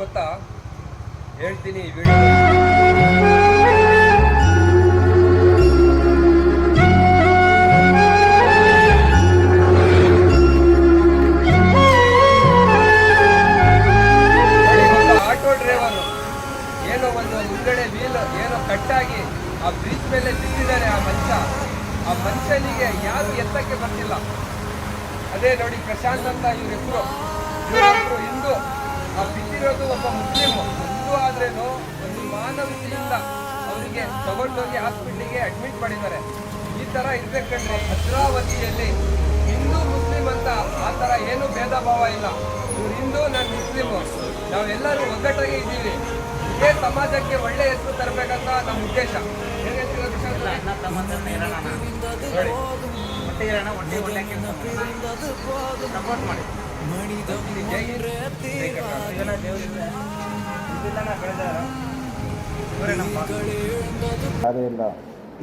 ಗೊತ್ತಾ? ಹೇಳ್ತೀನಿ ಈ ಆಟೋ ಡ್ರೈವರು ಏನೋ ಒಂದು ಮುಂದಡೆ ವೀಲ್ ಏನೋ ಕಟ್ಟಾಗಿ ಆ ಬ್ರಿಡ್ಜ್ ಮೇಲೆ ಬಿದ್ದಿದ್ದಾರೆ ಆ ಮನುಷ್ಯ ಆ ಮನುಷ್ಯನಿಗೆ ಯಾರು ಎತ್ತಕ್ಕೆ ಬರ್ತಿಲ್ಲ? ಅದೇ ನೋಡಿ ಪ್ರಶಾಂತ್ ಅಂತ ಇವ್ರ ಹೆಸರು. ಇವರು ಹಿಂದೂ ಆ ಬಿದ್ದಿರೋದು ಒಬ್ಬ ಮುಸ್ಲಿಮ್. ಹಿಂದೂ ಆದ್ರೇನು ಒಂದು ಮಾನವೀಯತೆಯಿಂದ ಅವರಿಗೆ ತಗೊಂಡೋಗಿ ಹಾಸ್ಪಿಟ್ಲಿಗೆ ಅಡ್ಮಿಟ್ ಮಾಡಿದ್ದಾರೆ. ಈ ತರ ಇರ್ಬೇಕಂದ್ರೆ ಭದ್ರಾವತಿಯಲ್ಲಿ ಹಿಂದೂ ಮುಸ್ಲಿಂ ಅಂತ ಆ ಥರ ಏನು ಭೇದ ಭಾವ ಇಲ್ಲ. ಇವ್ರು ಹಿಂದೂ ನಾನು ಮುಸ್ಲಿಮು. ನಾವೆಲ್ಲರೂ ಒಗ್ಗಟ್ಟಾಗಿ ಇದ್ದೀವಿ. ಇದೇ ಸಮಾಜಕ್ಕೆ ಒಳ್ಳೆ ಹೆಸರು ತರಬೇಕಂತ ನಮ್ಮ ಉದ್ದೇಶ. ಏನ್ ಒಟ್ಟಿಗೆ ಇರೋಣ ಒಟ್ಟಿಗೆ ಒಳ್ಳೆ ಸಪೋರ್ಟ್ ಮಾಡಿ. ಇಲ್ಲಿ ಜೈ ಹಿಂದ್, ಇದೆಲ್ಲ ದೇವರಿದೆ. ಇದೆಲ್ಲ ಬೆಳೆದಾರ ಇವರೇ ನಮ್ಮ ಇಲ್ಲ.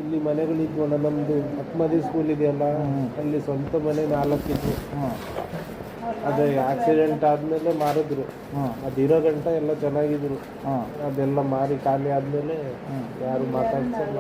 ಇಲ್ಲಿ ಮನೆಗಳಿದ್ವಲ್ಲ ನಮ್ಮದು ಅಕ್ಮದಿ ಸ್ಕೂಲ್ ಇದೆಯಲ್ಲ ಅಲ್ಲಿ ಸ್ವಂತ ಮನೆ ನಾಲ್ಕಿದ್ವು ಅದೇ ಆಕ್ಸಿಡೆಂಟ್ ಆದಮೇಲೆ ಮಾರಿದ್ರು. ಅದಿರೋ ಗಂಟ ಎಲ್ಲ ಚೆನ್ನಾಗಿದ್ರು. ಅದೆಲ್ಲ ಮಾರಿ ಖಾಲಿ ಆದಮೇಲೆ ಯಾರು ಮಾತಾಡ್ಸಲ್ಲ.